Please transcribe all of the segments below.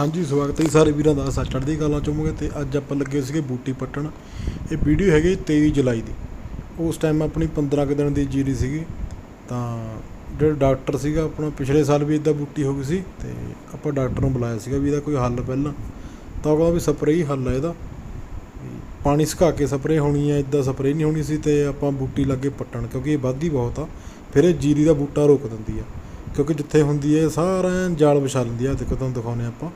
ਹਾਂਜੀ, ਸਵਾਗਤ ਹੈ ਜੀ ਸਾਰੇ ਵੀਰਾਂ ਦਾ। ਸੱਚ ਚੜ੍ਹਦੀ ਕਲਾ ਚੋਮਗੇ ਤੇ ਅੱਜ ਆਪਾਂ ਲੱਗੇ ਸੀਗੇ ਬੂਟੀ ਪੱਟਣ। ਇਹ ਵੀਡੀਓ ਹੈਗੀ 23 ਜੁਲਾਈ ਦੀ। ਉਸ ਟਾਈਮ ਆਪਣੀ 15 ਕੁ ਦਿਨ ਦੀ ਜੀਰੀ ਸੀਗੀ। ਤਾਂ ਜਿਹੜਾ ਡਾਕਟਰ ਸੀਗਾ, ਆਪਣਾ ਪਿਛਲੇ ਸਾਲ ਵੀ ਇਦਾਂ ਬੂਟੀ ਹੋ ਗਈ ਸੀ ਤੇ ਆਪਾਂ ਡਾਕਟਰ ਨੂੰ ਬੁਲਾਇਆ ਸੀਗਾ ਵੀ ਇਹਦਾ ਕੋਈ ਹੱਲ ਪਹਿਲਾਂ। ਤਾਂ ਉਹ ਕਹਿੰਦਾ ਵੀ ਸਪਰੇਅ ਹੀ ਹੱਲ ਹੈ ਇਹਦਾ। ਪਾਣੀ ਸੁਕਾ ਕੇ ਸਪਰੇਅ ਹੋਣੀ ਹੈ ਇਦਾਂ ਸਪਰੇਅ ਨਹੀਂ ਹੋਣੀ ਸੀ ਤੇ ਆਪਾਂ ਬੂਟੀ ਲੱਗੇ ਪੱਟਣ, ਕਿਉਂਕਿ ਇਹ ਵੱਧਦੀ ਬਹੁਤ ਆ। ਫਿਰ ਇਹ ਜੀਰੀ ਦਾ ਬੂਟਾ ਰੋਕ ਦਿੰਦੀ ਆ। ਕਿਉਂਕਿ ਜਿੱਥੇ ਹੁੰਦੀ ਹੈ ਸਾਰਾ ਜਾਲ ਵਿਛਾ ਲੈਂਦੀ ਆ। ਦੇਖੋ, ਤੁਹਾਨੂੰ ਦਿਖਾਉਂਦੇ ਆਪਾਂ।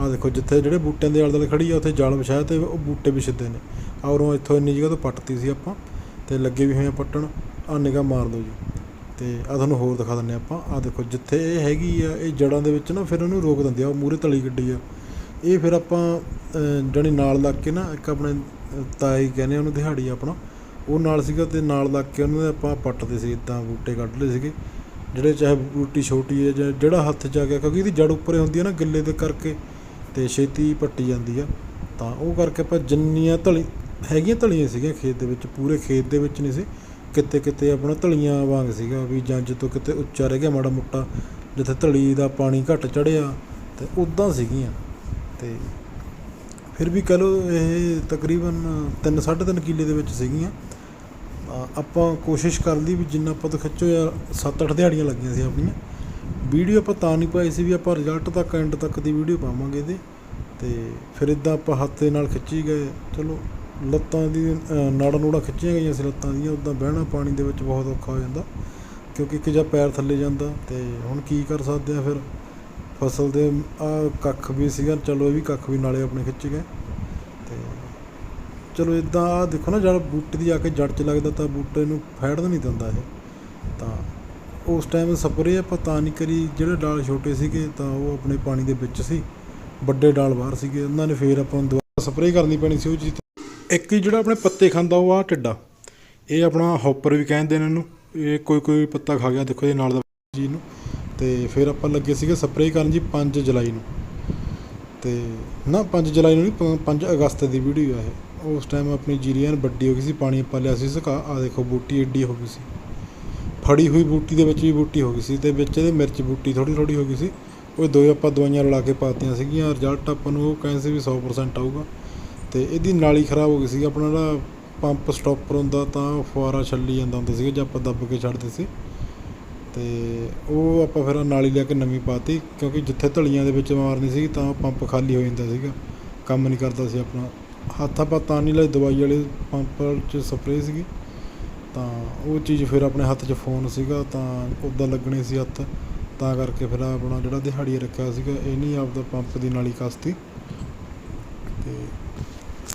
ਆਹ ਦੇਖੋ ਜਿੱਥੇ ਜਿਹੜੇ ਬੂਟਿਆਂ ਦੇ ਆਲੇ ਦੁਆਲੇ ਖੜੀ ਆ ਉੱਥੇ ਜਾਲ ਵਿਛਾਇਆ ਤੇ ਉਹ ਬੂਟੇ ਵੀ ਸਿੱਧੇ ਨੇ। ਔਰੋਂ ਇੱਥੋਂ ਇੰਨੀ ਜਗ੍ਹਾ ਤੋਂ ਪੱਟਤੀ ਸੀ ਆਪਾਂ ਤੇ ਲੱਗੇ ਵੀ ਹੋਏ ਆ ਪੱਟਣ। ਆ ਨਿਗਾਹ ਮਾਰ ਲਓ ਜੀ। ਤੇ ਆ ਤੁਹਾਨੂੰ ਹੋਰ ਦਿਖਾ ਦਿੰਨੇ ਆਪਾਂ। ਆ ਦੇਖੋ ਜਿੱਥੇ ਇਹ ਹੈਗੀ ਆ ਇਹ ਜੜਾਂ ਦੇ ਵਿੱਚ ਨਾ ਫਿਰ ਉਹਨੂੰ ਰੋਕ ਦਿੰਦੇ ਆ ਉਹ ਮੂਰੇ ਤਲੀ ਗੱਡੀ ਆ। ਇਹ ਫਿਰ ਆਪਾਂ ਅਹ, ਜਾਣੀ ਨਾਲ ਲੱਗ ਕੇ ਨਾ ਇੱਕ ਆਪਣੇ ਅਹ, ਤਾਈ ਕਹਿੰਦੇ ਉਹਨੂੰ ਦਿਹਾੜੀ ਆਪਣਾ। ਉਹ ਨਾਲ ਸੀਗਾ ਤੇ ਨਾਲ ਲੱਗ ਕੇ ਉਹਨਾਂ ਉਹਨੂੰ ਆਪਾਂ ਪੱਟਦੇ ਸੀ ਇਦਾਂ ਬੂਟੇ ਕੱਢ ਲਏ ਸੀਗੇ। ਜਿਹੜੇ ਚਾਹੇ ਬੂਟੀ ਛੋਟੀ ਹੈ ਜਾਂ ਜਿਹੜਾ ਹੱਥ ਜਾ ਆ ਗਿਆ ਕਿਉਂਕਿ ਇਹਦੀ ਜੜ ਉੱਪਰੇ ਹੁੰਦੀ ਹੈ ਨਾ ਗਿੱਲੇ ਦੇ ਕਰਕੇ। ਅਤੇ ਛੇਤੀ ਪੱਟੀ ਜਾਂਦੀ ਆ, ਤਾਂ ਉਹ ਕਰਕੇ ਆਪਾਂ ਜਿੰਨੀਆਂ ਧਲੀ ਹੈਗੀਆਂ ਧਲੀਆਂ ਸੀਗੀਆਂ ਖੇਤ ਦੇ ਵਿੱਚ, ਪੂਰੇ ਖੇਤ ਦੇ ਵਿੱਚ ਨਹੀਂ ਸੀ ਕਿਤੇ ਕਿਤੇ ਆਪਣਾ ਧਲੀਆਂ ਵਾਂਗ ਸੀਗਾ ਵੀ ਜਾਂ ਜਦੋਂ ਕਿਤੇ ਉੱਚਾ ਰਹਿ ਗਿਆ ਮਾੜਾ ਮੋਟਾ, ਜਿੱਥੇ ਧਲੀ ਦਾ ਪਾਣੀ ਘੱਟ ਚੜਿਆ ਤੇ ਉਦਾਂ ਸੀਗੀਆਂ। ਤੇ ਫਿਰ ਵੀ ਕਹ ਲਓ ਇਹ ਤਕਰੀਬਨ 3 3.5 ਕਿੱਲੇ ਦੇ ਵਿੱਚ ਸੀਗੀਆਂ। ਆਪਾਂ ਕੋਸ਼ਿਸ਼ ਕਰ ਲਈ ਵੀ ਜਿੰਨਾ ਆਪਾਂ ਤੋਂ ਖਿੱਚੋ ਯਾਰ 7-8 ਦਿਹਾੜੀਆਂ ਲੱਗੀਆਂ ਸੀ ਆਪਣੀਆਂ। ਵੀਡੀਓ ਆਪਾਂ ਤਾਂ ਨਹੀਂ ਪਾਈ ਸੀ ਵੀ ਆਪਾਂ ਰਿਜ਼ਲਟ ਤੱਕ ਐਂਡ ਤੱਕ ਦੀ ਵੀਡੀਓ ਪਾਵਾਂਗੇ ਇਹਦੇ। ਤੇ ਫਿਰ ਇਦਾਂ ਆਪਾਂ ਹੱਥ ਦੇ ਨਾਲ ਖਿੱਚੀ ਗਏ। ਚਲੋ ਲੱਤਾਂ ਦੀ ਅਹ, ਨਾੜਾਂ ਨੂੜਾਂ ਖਿੱਚੀਆਂ ਗਈਆਂ ਸੀ ਲੱਤਾਂ ਦੀਆਂ ਉਦਾਂ ਬਹਿਣਾ ਪਾਣੀ ਦੇ ਵਿੱਚ ਬਹੁਤ ਔਖਾ ਹੋ ਜਾਂਦਾ ਕਿਉਂਕਿ ਇੱਕ ਜਾਂ ਪੈਰ ਥੱਲੇ ਜਾਂਦਾ। ਤੇ ਹੁਣ ਕੀ ਕਰ ਸਕਦੇ ਆ ਫਿਰ? ਫਸਲ ਦੇ ਆ ਕੱਖ ਵੀ ਸੀਗਾ ਚਲੋ ਇਹ ਵੀ ਕੱਖ ਵੀ ਨਾਲੇ ਆਪਣੇ ਖਿੱਚ ਗਏ। ਤੇ ਚਲੋ ਇਦਾਂ ਆ ਦੇਖੋ ਨਾ ਜਦ ਬੂਟੇ ਦੀ ਆ ਕੇ ਜੜ 'ਚ ਲੱਗਦਾ ਤਾਂ ਬੂਟੇ ਨੂੰ ਫੈੜਨ ਨਹੀਂ ਦਿੰਦਾ ਇਹ। ਤਾਂ ਉਸ ਟਾਈਮ ਸਪਰੇਅ ਆਪਾਂ ਤਾਂ ਨਹੀਂ ਕਰੀ, ਜਿਹੜੇ ਡਾਲ ਛੋਟੇ ਸੀਗੇ ਤਾਂ ਉਹ ਆਪਣੇ ਪਾਣੀ ਦੇ ਵਿੱਚ ਸੀ, ਵੱਡੇ ਡਾਲ ਬਾਹਰ ਸੀਗੇ, ਉਹਨਾਂ ਨੇ ਫੇਰ ਆਪਾਂ ਨੂੰ ਦੁਬਾਰਾ ਸਪਰੇਅ ਕਰਨੀ ਪੈਣੀ ਸੀ ਉਹ ਚੀਜ਼ ਇੱਕ ਹੀ ਜਿਹੜਾ ਆਪਣੇ ਪੱਤੇ ਖਾਂਦਾ ਉਹ ਆ। ਟਿੱਡਾ ਇਹ ਆਪਣਾ ਹੌਪਰ ਵੀ ਕਹਿੰਦੇ ਨੇ ਇਹਨੂੰ, ਇਹ ਕੋਈ ਕੋਈ ਪੱਤਾ ਖਾ ਗਿਆ, ਦੇਖੋ ਇਹ ਨਾਲ ਦਾ ਜੀ ਨੂੰ। ਤੇ ਫਿਰ ਆਪਾਂ ਲੱਗੇ ਸੀਗੇ ਸਪਰੇਅ ਕਰਨ ਜੀ 5 ਜੁਲਾਈ ਨੂੰ। ਤੇ ਨਾ 5 ਜੁਲਾਈ ਨੂੰ ਨਹੀਂ 5 ਅਗਸਤ ਦੀ ਵੀਡੀਓ ਆ ਇਹ। ਉਸ ਟਾਈਮ ਆਪਣੀ ਜੀਰੀਆਂ ਵੱਡੀ ਹੋ ਗਈ ਸੀ, ਪਾਣੀ ਆਪਾਂ ਲਿਆ ਸੀ ਸੁਕਾ ਆ ਦੇਖੋ ਬੂਟੀ ਏਡੀ ਹੋ ਗਈ ਸੀ। ਫੜੀ ਹੋਈ ਬੂਟੀ ਦੇ ਵਿੱਚ ਵੀ ਬੂਟੀ ਹੋ ਗਈ ਸੀ ਅਤੇ ਵਿੱਚ ਇਹਦੇ ਮਿਰਚ ਬੂਟੀ ਥੋੜ੍ਹੀ ਥੋੜ੍ਹੀ ਹੋ ਗਈ ਸੀ। ਉਹ ਦੋਵੇਂ ਆਪਾਂ ਦਵਾਈਆਂ ਰਲਾ ਕੇ ਪਾਤੀਆਂ ਸੀਗੀਆਂ। ਰਿਜ਼ਲਟ ਆਪਾਂ ਨੂੰ ਉਹ ਕਹਿੰਦੇ ਸੀ ਵੀ 100% ਆਊਗਾ। ਅਤੇ ਇਹਦੀ ਨਾਲੀ ਖਰਾਬ ਹੋ ਗਈ ਸੀ ਆਪਣਾ ਜਿਹੜਾ ਪੰਪ ਸਟਾਪਰ ਹੁੰਦਾ ਤਾਂ ਉਹ ਫੁਆਰਾ ਛੱਲੀ ਜਾਂਦਾ ਹੁੰਦਾ ਸੀਗਾ ਜੇ ਆਪਾਂ ਦੱਬ ਕੇ ਛੱਡਦੇ ਸੀ। ਤੇ ਉਹ ਆਪਾਂ ਫਿਰ ਨਾਲੀ ਲੈ ਕੇ ਨਵੀਂ ਪਾਤੀ ਕਿਉਂਕਿ ਜਿੱਥੇ ਧਲੀਆਂ ਦੇ ਵਿੱਚ ਮਾਰਨੀ ਸੀ ਤਾਂ ਪੰਪ ਖਾਲੀ ਹੋ ਜਾਂਦਾ ਸੀਗਾ। ਕੰਮ ਨਹੀਂ ਕਰਦਾ ਸੀ ਆਪਣਾ। ਹੱਥ ਆਪਾਂ ਤਾਂ ਨਹੀਂ ਲਾਏ, ਦਵਾਈ ਵਾਲੇ ਪੰਪ 'ਚ ਸਪਰੇਅ ਸੀਗੀ। ਤਾਂ ਉਹ ਚੀਜ਼ ਫਿਰ ਆਪਣੇ ਹੱਥ 'ਚ ਫੋਨ ਸੀਗਾ ਤਾਂ ਉੱਦਾਂ ਲੱਗਣੇ ਸੀ ਹੱਥ। ਤਾਂ ਕਰਕੇ ਫਿਰ ਆਪਣਾ ਜਿਹੜਾ ਦਿਹਾੜੀ ਰੱਖਿਆ ਸੀਗਾ, ਇਹ ਨਹੀਂ ਆਪਦਾ ਪੰਪ ਦੀ ਨਾਲੀ ਕਸਤੀ। ਅਤੇ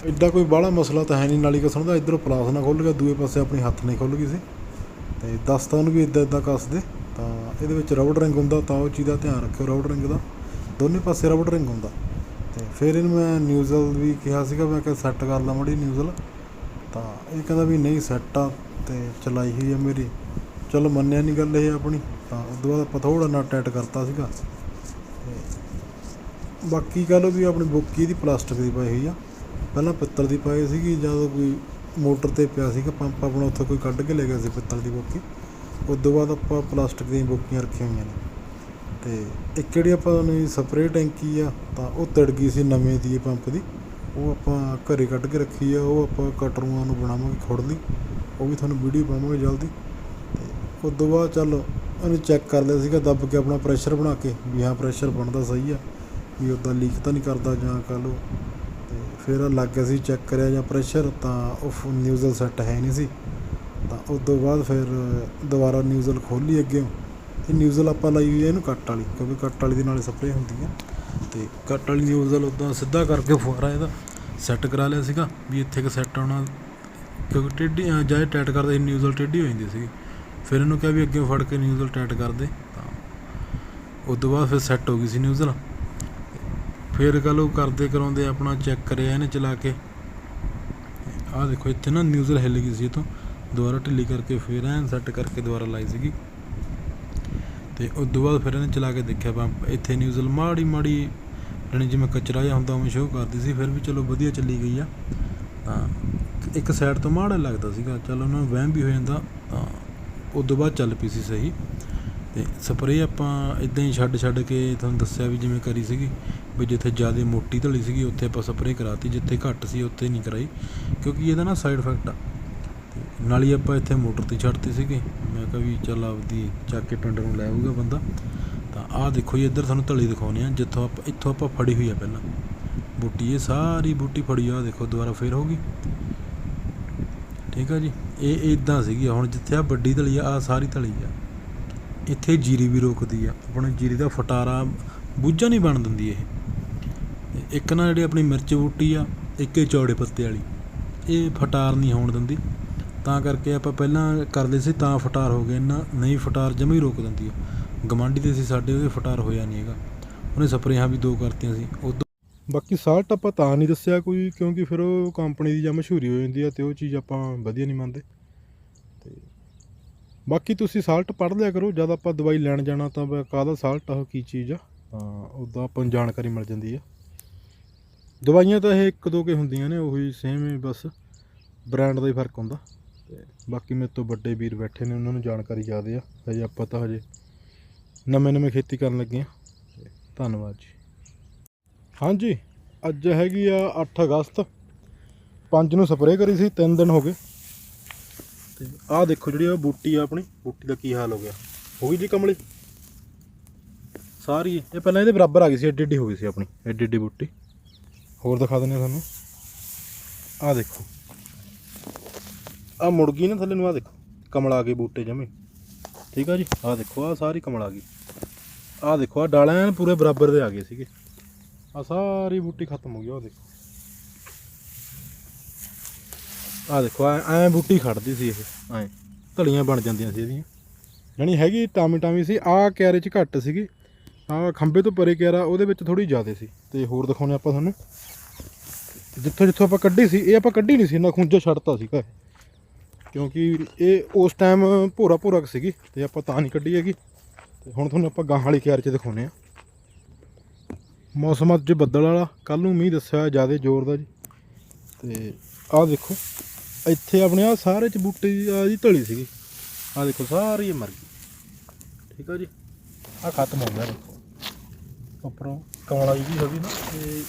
ਐਡਾ ਕੋਈ ਬਾਹਲਾ ਮਸਲਾ ਤਾਂ ਹੈ ਨਹੀਂ ਨਾਲੀ ਕਸਣ ਦਾ, ਇਧਰੋਂ ਪਲਾਸ ਨਾ ਖੁੱਲ ਗਿਆ, ਦੂਏ ਪਾਸੇ ਆਪਣੇ ਹੱਥ ਨਹੀਂ ਖੁੱਲ ਗਈ ਸੀ। ਤੇ ਦੱਸ ਤਾਂ ਉਹਨੂੰ ਵੀ ਇਦਾਂ ਇਦਾਂ ਕੱਸਦੇ, ਤਾਂ ਇਹਦੇ ਵਿੱਚ ਰਬੜ ਰਿੰਗ ਹੁੰਦਾ, ਤਾਂ ਉਹ ਚੀਜ਼ ਦਾ ਧਿਆਨ ਰੱਖਿਓ ਰਬੜ ਰਿੰਗ ਦਾ। ਦੋਨੇ ਪਾਸੇ ਰਬੜ ਰਿੰਗ ਹੁੰਦਾ। ਤੇ ਫਿਰ ਇਹਨੂੰ ਮੈਂ ਨਿਊਜ਼ਲ ਵੀ ਕਿਹਾ ਸੀਗਾ, ਮੈਂ ਕਿਹਾ ਸੈੱਟ ਕਰ ਲਾ ਮੜੀ ਨਿਊਜ਼ਲ ਤਾਂ ਇਹ ਕਹਿੰਦਾ ਵੀ ਨਹੀਂ ਸੈੱਟ ਆ ਤੇ ਚਲਾਈ ਹੋਈ ਆ ਮੇਰੀ। ਚਲੋ ਮੰਨਿਆ ਨਹੀਂ ਗੱਲ ਇਹ ਆਪਣੀ। ਤਾਂ ਉਸ ਤੋਂ ਬਾਅਦ ਆਪਾਂ ਥੋੜਾ ਨਾ ਟਾਈਟ ਕਰਤਾ ਸੀਗਾ। ਤੇ ਬਾਕੀ ਗੱਲ ਵੀ ਆਪਣੀ ਬੁੱਕੀ ਦੀ ਪਲਾਸਟਿਕ ਦੀ ਪਾਈ ਹੋਈ ਆ। ਪਹਿਲਾਂ ਪਿੱਤਲ ਦੀ ਪਾਈ ਸੀਗੀ, ਜਦੋਂ ਕੋਈ ਮੋਟਰ ਤੇ ਪਿਆ ਸੀਗਾ, ਪੰਪ ਆਪਣਾ ਉੱਥੇ ਕੋਈ ਕੱਢ ਕੇ ਲੈ ਗਿਆ ਸੀ ਪਿੱਤਲ ਦੀ ਬੁੱਕੀ। ਉਸ ਤੋਂ ਬਾਅਦ ਆਪਾਂ ਪਲਾਸਟਿਕ ਦੀਆਂ ਬੁੱਕੀਆਂ ਰੱਖੀਆਂ ਹੋਈਆਂ ਨੇ। ਤੇ ਇੱਕ ਜਿਹੜੀ ਆਪਾਂ ਨੇ ਸਪਰੇਅ ਟੈਂਕੀ ਆ, ਤਾਂ ਉਹ ਤੜ ਗਈ ਸੀ ਨਵੇਂ ਦੀ ਪੰਪ ਦੀ। ਉਹ ਆਪਾਂ ਘਰੇ ਕੱਢ ਕੇ ਰੱਖੀ ਆ, ਉਹ ਆਪਾਂ ਕਟਰੂਆਂ ਨੂੰ ਬਣਾਵਾਂਗੇ ਖੁੜ ਲਈ ਉਹ ਵੀ ਤੁਹਾਨੂੰ ਵੀਡੀਓ ਪਾਵਾਂਗੇ ਜਲਦੀ। ਅਤੇ ਉਸ ਤੋਂ ਬਾਅਦ ਚੱਲ ਉਹਨੂੰ ਚੈੱਕ ਕਰ ਲਿਆ ਸੀਗਾ, ਦੱਬ ਕੇ ਆਪਣਾ ਪ੍ਰੈਸ਼ਰ ਬਣਾ ਕੇ, ਵੀ ਹਾਂ ਪ੍ਰੈਸ਼ਰ ਬਣਦਾ ਸਹੀ ਆ, ਵੀ ਉੱਦਾਂ ਲੀਕ ਤਾਂ ਨਹੀਂ ਕਰਦਾ ਜਾਂ ਕਹ ਲਓ। ਤੇ ਫਿਰ ਲੱਗ ਗਿਆ ਸੀ ਚੈੱਕ ਕਰਿਆ ਜਾਂ ਪ੍ਰੈਸ਼ਰ ਤਾਂ ਉਹ ਨਿਊਜ਼ਲ ਸੈੱਟ ਹੈ ਨਹੀਂ ਸੀ। ਤਾਂ ਉਸ ਤੋਂ ਬਾਅਦ ਫਿਰ ਦੁਬਾਰਾ ਨਿਊਜ਼ਲ ਖੋਲੀ ਅੱਗੇ। ਇਹ ਨਿਊਜ਼ਲ ਆਪਾਂ ਲਾਈ ਹੋਈ ਹੈ ਇਹਨੂੰ ਕੱਟ ਵਾਲੀ, ਕਿਉਂਕਿ ਕੱਟ ਵਾਲੀ ਦੇ ਨਾਲ ਸਪਰੇਅ ਹੁੰਦੀ ਹੈ ਅਤੇ ਕੱਟ ਵਾਲੀ ਨਿਊਜ਼ਲ ਉੱਦਾਂ ਸਿੱਧਾ ਕਰਕੇ ਫੁਆਰਾ ਇਹਦਾ ਸੈੱਟ ਕਰਾ ਲਿਆ ਸੀਗਾ ਵੀ ਇੱਥੇ ਕੁ ਸੈੱਟ ਆਉਣਾ। ਕਿਉਂਕਿ ਟੇਢੀ, ਅਹ ਜਾਏ ਟਾਈਟ ਕਰਦੇ ਸੀ ਨਿਊਜ਼ਲ ਟੇਢੀ ਹੋ ਜਾਂਦੀ ਸੀ ਫਿਰ ਇਹਨੂੰ ਕਿਹਾ ਵੀ ਅੱਗੇ ਫੜ ਕੇ ਨਿਊਜ਼ਲ ਟਾਈਟ ਕਰ ਦੇ। ਤਾਂ ਉਸ ਤੋਂ ਬਾਅਦ ਫਿਰ ਸੈੱਟ ਹੋ ਗਈ ਸੀ ਨਿਊਜ਼ਲ ਫਿਰ ਕਹ ਲਓ ਕਰਦੇ ਕਰਾਉਂਦੇ ਆਪਣਾ ਚੈੱਕ ਕਰਿਆ ਇਹਨੇ ਚਲਾ ਕੇ। ਆਹ ਦੇਖੋ, ਇੱਥੇ ਨਾ ਨਿਊਜ਼ਲ ਹਿੱਲ ਗਈ ਸੀ ਇਹ ਤੋਂ ਦੁਬਾਰਾ ਢਿੱਲੀ ਕਰਕੇ ਫਿਰ ਐਨ ਸੈੱਟ ਕਰਕੇ ਦੁਬਾਰਾ ਲਾਈ ਸੀਗੀ। ਤੇ ਉਸ ਤੋਂ ਬਾਅਦ ਫਿਰ ਇਹਨੇ ਚਲਾ ਕੇ ਦੇਖਿਆ ਪੰਪ ਇੱਥੇ ਨਿਊਜ਼ਲ ਮਾੜੀ ਮਾੜੀ ਜਾਣੀ ਜਿਵੇਂ ਕਚਰਾ ਜਿਹਾ ਹੁੰਦਾ ਉਵੇਂ ਸ਼ੋਅ ਕਰਦੀ ਸੀ, ਫਿਰ ਵੀ ਚਲੋ ਵਧੀਆ ਚੱਲੀ ਗਈ ਆ। ਤਾਂ ਇੱਕ ਸਾਈਡ ਤੋਂ ਮਾੜਾ ਲੱਗਦਾ ਸੀਗਾ, ਚਲ ਉਹਨਾਂ ਨੂੰ ਵਹਿਮ ਵੀ ਹੋ ਜਾਂਦਾ, ਤਾਂ ਉਸ ਤੋਂ ਬਾਅਦ ਚੱਲ ਪਈ ਸੀ ਸਹੀ। ਤੇ ਸਪਰੇਅ ਆਪਾਂ ਇਦਾਂ ਹੀ ਛੱਡ ਛੱਡ ਕੇ ਤੁਹਾਨੂੰ ਦੱਸਿਆ ਵੀ ਜਿਵੇਂ ਕਰੀ ਸੀਗੀ, ਵੀ ਜਿੱਥੇ ਜ਼ਿਆਦਾ ਮੋਟੀ ਧਲੀ ਸੀਗੀ, ਉੱਥੇ ਆਪਾਂ ਸਪਰੇਅ ਕਰਾਤੀ, ਜਿੱਥੇ ਘੱਟ ਸੀ, ਉੱਥੇ ਨਹੀਂ ਕਰਾਈ, ਕਿਉਂਕਿ ਇਹਦਾ ਨਾ ਸਾਈਡ ਇਫੈਕਟ ਆ। ਨਾਲ ਹੀ ਆਪਾਂ ਇੱਥੇ ਮੋਟਰ ਤੇ ਛੱਡਤੀ ਸੀਗੇ। ਮੈਂ ਕਿਹਾ ਵੀ ਚੱਲ ਆਪਦੀ ਚੱਕ ਕੇ ਟੰਡਰ ਨੂੰ ਲੈ ਆਊਗਾ ਬੰਦਾ। ਤਾਂ ਆਹ ਦੇਖੋ ਜੀ, ਇੱਧਰ ਤੁਹਾਨੂੰ ਧਲੀ ਦਿਖਾਉਂਦੇ ਆ, ਜਿੱਥੋਂ ਆਪਾਂ, ਇੱਥੋਂ ਆਪਾਂ ਫੜੀ ਹੋਈ ਆ ਪਹਿਲਾਂ। ਬੂਟੀ, ਇਹ ਸਾਰੀ ਬੂਟੀ ਫੜੀ ਆ, ਆਹ ਦੇਖੋ ਦੁਬਾਰਾ ਫੇਰ ਹੋ ਗਈ। ਠੀਕ ਆ ਜੀ, ਇਹ ਇਦਾਂ ਸੀਗੀ, ਹੁਣ ਜਿੱਥੇ ਆ ਵੱਡੀ ਧਲੀ ਆ ਆ ਸਾਰੀ ਧਲੀ ਆ। ਇੱਥੇ ਜੀਰੀ ਵੀ ਰੋਕਦੀ ਆ, ਆਪਣੇ ਜੀਰੀ ਦਾ ਫਟਾਰਾ ਬੂਝਾ ਨਹੀਂ ਬਣ ਦਿੰਦੀ ਇਹ। ਇੱਕ ਨਾ ਜਿਹੜੀ ਆਪਣੀ ਮਿਰਚ ਬੂਟੀ ਆ, ਇੱਕ ਇਹ ਚੌੜੇ ਪੱਤੇ ਵਾਲੀ, ਇਹ ਫਟਾਰ ਨਹੀਂ ਹੋਣ ਦਿੰਦੀ। ਤਾਂ ਕਰਕੇ ਆਪਾਂ ਪਹਿਲਾਂ ਕਰਦੇ ਸੀ ਤਾਂ ਫਟਾਰ ਹੋ ਗਏ ਨਾ ਨਹੀਂ ਫਟਾਰ ਜਮਾ ਹੀ ਰੋਕ ਦਿੰਦੀ ਆ ਗਮਾਂਡੀ ਤੇ ਸੀ ਸਾਡੇ, ਉਹਦੇ ਫਟਾਰ ਹੋਇਆ ਨਹੀਂ ਹੈਗਾ। ਉਹਨੇ ਸਪਰੇਹਾਂ ਵੀ ਦੋ ਕਰਤੀਆਂ ਸੀ। ਉਦੋਂ ਬਾਕੀ ਸਾਲਟ ਆਪਾਂ ਤਾਂ ਨਹੀਂ ਦੱਸਿਆ ਕੋਈ, ਕਿਉਂਕਿ ਫਿਰ ਉਹ ਕੰਪਨੀ ਦੀ ਜਾਂ ਮਸ਼ਹੂਰੀ ਹੋ ਜਾਂਦੀ ਆ ਤੇ ਉਹ ਚੀਜ਼ ਆਪਾਂ ਵਧੀਆ ਨਹੀਂ ਮੰਨਦੇ। ਤੇ ਬਾਕੀ ਤੁਸੀਂ ਸਾਲਟ ਪੜ੍ਹ ਲਿਆ ਕਰੋ, ਜਦ ਆਪਾਂ ਦਵਾਈ ਲੈਣ ਜਾਣਾ ਤਾਂ ਕਾਹਦਾ ਸਾਲਟ ਆ, ਉਹ ਕੀ ਚੀਜ਼ ਆ, ਤਾਂ ਉਦਾਂ ਆਪਾਂ ਨੂੰ ਜਾਣਕਾਰੀ ਮਿਲ ਜਾਂਦੀ ਆ ਦਵਾਈਆਂ ਤਾਂ ਇਹ ਇੱਕ ਦੋ ਕੇ ਹੁੰਦੀਆਂ ਨੇ, ਉਹੀ ਸੇਮ ਹੀ ਬਸ ਬ੍ਰਾਂਡ ਦਾ ਹੀ ਫ਼ਰਕ ਹੁੰਦਾ। ਤੇ ਬਾਕੀ ਮੇਰੇ ਤੋਂ ਵੱਡੇ ਵੀਰ ਬੈਠੇ ਨੇ, ਉਹਨਾਂ ਨੂੰ ਜਾਣਕਾਰੀ ਜ਼ਿਆਦੇ ਆ। ਹਜੇ ਆਪਾਂ ਤਾਂ ਹਜੇ ਨਵੇਂ ਨਵੇਂ ਖੇਤੀ ਕਰਨ ਲੱਗੇ ਆ। ਧੰਨਵਾਦ ਜੀ। ਹਾਂਜੀ, ਅੱਜ ਹੈਗੀ ਆ 8 ਅਗਸਤ। 5 ਨੂੰ ਸਪਰੇਅ ਕਰੀ ਸੀ 3 ਦਿਨ ਹੋ ਗਏ। ਤੇ ਆਹ ਦੇਖੋ ਜਿਹੜੀ ਆ ਬੂਟੀ ਆ ਆਪਣੀ, ਬੂਟੀ ਦਾ ਕੀ ਹਾਲ ਹੋ ਗਿਆ? ਹੋ ਗਈ ਜੀ ਕਮਲੀ? ਸਾਰੀ ਇਹ ਪਹਿਲਾਂ ਇਹਦੇ ਬਰਾਬਰ ਆ ਗਈ ਸੀ, ਐਡੀ ਐਡੀ ਹੋ ਗਈ ਸੀ ਆਪਣੀ, ਐਡੀ ਐਡੀ ਬੂਟੀ। ਹੋਰ ਦਿਖਾ ਦਿੰਦੇ ਆ ਤੁਹਾਨੂੰ। ਆਹ ਦੇਖੋ। ਆਹ ਮੁੜ ਗਈ ਨਾ ਥੱਲੇ ਨੂੰ, ਆਹ ਦੇਖੋ, ਕਮਲ ਆ ਗਏ ਬੂਟੇ ਜਮੇ। ਠੀਕ ਆ ਜੀ? ਆਹ ਦੇਖੋ, ਆਹ ਸਾਰੀ ਕਮਲ ਆ ਗਈ ਆਹ ਦੇਖੋ, ਆਹ ਡਾਲਾਂ ਐਨ ਪੂਰੇ ਬਰਾਬਰ ਦੇ ਆ ਗਏ ਸੀਗੇ। ਆ ਸਾਰੀ ਬੂਟੀ ਖਤਮ ਹੋ ਗਈ ਉਹ ਦੇਖੋ। ਆ ਦੇਖੋ, ਐ, ਐਂ ਬੂਟੀ ਖੜਦੀ ਸੀ ਇਹ, ਐ। ਧਲੀਆਂ ਬਣ ਜਾਂਦੀਆਂ ਸੀ ਇਹਦੀਆਂ। ਜਾਣੀ ਹੈਗੀ ਟਾਮੀ ਟਾਮੀ ਸੀ ਆ ਕਿਆਰੇ ਚ ਘੱਟ ਸੀਗੀ। ਆ ਖੰਬੇ ਤੋਂ ਪਰੇ ਕਿਆਰਾ, ਉਹਦੇ ਵਿੱਚ ਥੋੜੀ ਜ਼ਿਆਦਾ ਸੀ। ਤੇ ਹੋਰ ਦਿਖਾਉਣੇ ਆਪਾਂ ਤੁਹਾਨੂੰ। ਜਿੱਥੋਂ ਜਿੱਥੋਂ ਆਪਾਂ ਕੱਢੀ ਸੀ, ਇਹ ਆਪਾਂ ਕੱਢੀ ਨਹੀਂ ਸੀ ਨਾ ਖੁੰਝਾ ਛੱਡਤਾ ਸੀਗਾ ਇਹ। ਕਿਉਂਕਿ ਇਹ ਉਸ ਟਾਈਮ ਭੋਰਾ ਭੋਰਾ ਕੁ ਸੀਗੀ ਤੇ ਆਪਾਂ ਤਾਂ ਨਹੀਂ ਕੱਢੀ ਹੈਗੀ। ਤੇ ਹੁਣ ਤੁਹਾਨੂੰ ਆਪਾਂ ਗਾਂ ਵਾਲੀ ਕਿਆਰੇ ਚ ਦਿਖਾਉਣੇ ਆ ਮੌਸਮ ਅੱਜ ਬੱਦਲ ਵਾਲਾ ਕੱਲ ਨੂੰ ਮੀਂਹ ਦੱਸਿਆ ਜ਼ਿਆਦਾ ਜ਼ੋਰ ਦਾ ਜੀ। ਤੇ ਆਹ ਦੇਖੋ, ਇੱਥੇ ਆਪਣੇ ਆ ਸਾਰੇ ਚ ਬੂਟੇ ਆ ਜੀ ਧਲੀ ਸੀਗੀ। ਆਹ ਦੇਖੋ, ਸਾਰੀ ਮਰ ਗਈ। ਠੀਕ ਆ ਜੀ? ਆ ਖਤਮ ਹੋ ਗਿਆ ਦੇਖੋ। ਉੱਪਰੋਂ ਕਮਲਾ ਜੀ ਵੀ ਹੋ ਗਈ ਨਾ, ਤੇ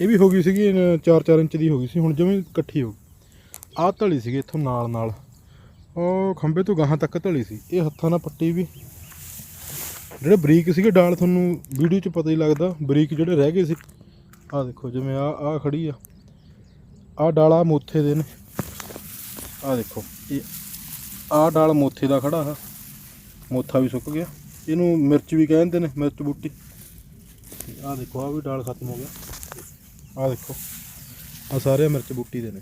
ਇਹ ਵੀ ਹੋ ਗਈ ਸੀਗੀ 4-4 ਇੰਚ ਦੀ ਹੋ ਗਈ ਸੀ, ਹੁਣ ਜਿਵੇਂ ਇਕੱਠੀ ਹੋ ਗਈ। ਆਹ ਧਲੀ ਸੀਗੀ ਇੱਥੋਂ ਨਾਲ ਨਾਲ। ਉਹ ਖੰਬੇ ਤੋਂ ਗਾਹਾਂ ਤੱਕ ਧਲੀ ਸੀ। ਇਹ ਹੱਥਾਂ ਨਾਲ ਪੱਟੀ ਵੀ। ਜਿਹੜੇ ਬਰੀਕ ਸੀਗੇ ਡਾਲ ਤੁਹਾਨੂੰ ਵੀਡੀਓ 'ਚ ਪਤਾ ਹੀ ਲੱਗਦਾ, ਬਰੀਕ ਜਿਹੜੇ ਰਹਿ ਗਏ ਸੀ। ਆਹ ਦੇਖੋ ਜਿਵੇਂ ਆ ਆ ਖੜੀ ਆ। ਆਹ ਡਾਲਾ ਮੋਥੇ ਦੇ ਨੇ। ਆਹ ਦੇਖੋ, ਇਹ ਆਹ ਡਾਲ ਮੋਥੇ ਦਾ ਖੜਾ ਆ। ਮੋਥਾ ਵੀ ਸੁੱਕ ਗਿਆ। ਇਹਨੂੰ ਮਿਰਚ ਵੀ ਕਹਿੰਦੇ ਨੇ, ਮਿਰਚ ਬੂਟੀ। ਆਹ ਦੇਖੋ, ਆਹ ਵੀ ਡਾਲ ਖਤਮ ਹੋ ਗਿਆ। ਆਹ ਦੇਖੋ ਆ ਸਾਰੇ ਮਿਰਚ ਬੂਟੀ ਦੇ ਨੇ।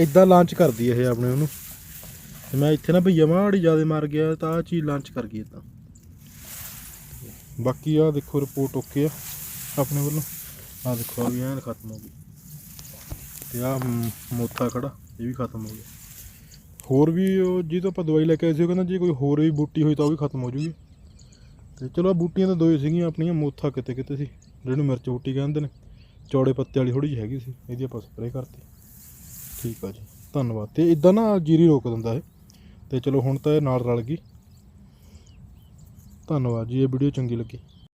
ਇਦਾਂ ਲਾਂਚ ਕਰਦੀ ਇਹ ਆਪਣੇ ਉਹਨੂੰ। ਤੇ ਮੈਂ ਇੱਥੇ ਨਾ ਭਈਆ ਮਾੜੀ ਜ਼ਿਆਦਾ ਮਾਰ ਗਿਆ, ਤਾਂ ਆ ਚੀਜ਼ ਲਾਂਚ ਕਰ ਗਈ ਇਦਾਂ ਬਾਕੀ ਆ ਦੇਖੋ ਰਿਪੋਰਟ ਓਕੇ ਆ ਆਪਣੇ ਵੱਲੋਂ। ਆ ਦੇਖੋ ਆ ਵੀ ਐਨ ਖਤਮ ਹੋ ਗਈ। ਤੇ ਆ ਮੋਥਾ ਖੜਾ, ਇਹ ਵੀ ਖਤਮ ਹੋ ਗਿਆ। ਹੋਰ ਵੀ ਉਹ ਜਿਹਦੇ ਤੋਂ ਆਪਾਂ ਦਵਾਈ ਲੈ ਕੇ ਆਏ ਸੀ, ਉਹ ਕਹਿੰਦਾ ਜੇ ਕੋਈ ਹੋਰ ਵੀ ਬੂਟੀ ਹੋਈ ਤਾਂ ਉਹ ਵੀ ਖਤਮ ਹੋ ਜੂਗੀ। ਤੇ ਚਲੋ ਬੂਟੀਆਂ ਤਾਂ ਦੋ ਹੀ ਸੀਗੀਆਂ ਆਪਣੀਆਂ ਮੋਥਾ ਕਿਤੇ ਕਿਤੇ ਸੀ। ਜਿਹਨੂੰ ਮਿਰਚ ਬੂਟੀ ਕਹਿੰਦੇ ਨੇ, ਚੌੜੇ ਪੱਤੇ ਵਾਲੀ ਥੋੜੀ ਜਿਹੀ ਹੈਗੀ ਸੀ, ਇਹਦੀ ਆਪਾਂ ਸਪਰੇਅ ਕਰਤੀ। ਠੀਕ ਆ ਜੀ, ਧੰਨਵਾਦ। ਤੇ ਇਦਾਂ ਨਾ ਜੀਰੀ ਰੋਕ ਦਿੰਦਾ ਇਹ, ਤੇ ਚਲੋ ਹੁਣ ਤਾਂ ਇਹ ਨਾਲ ਰਲ ਗਈ। ਧੰਨਵਾਦ ਜੀ, ਇਹ ਵੀਡੀਓ ਚੰਗੀ ਲੱਗੀ।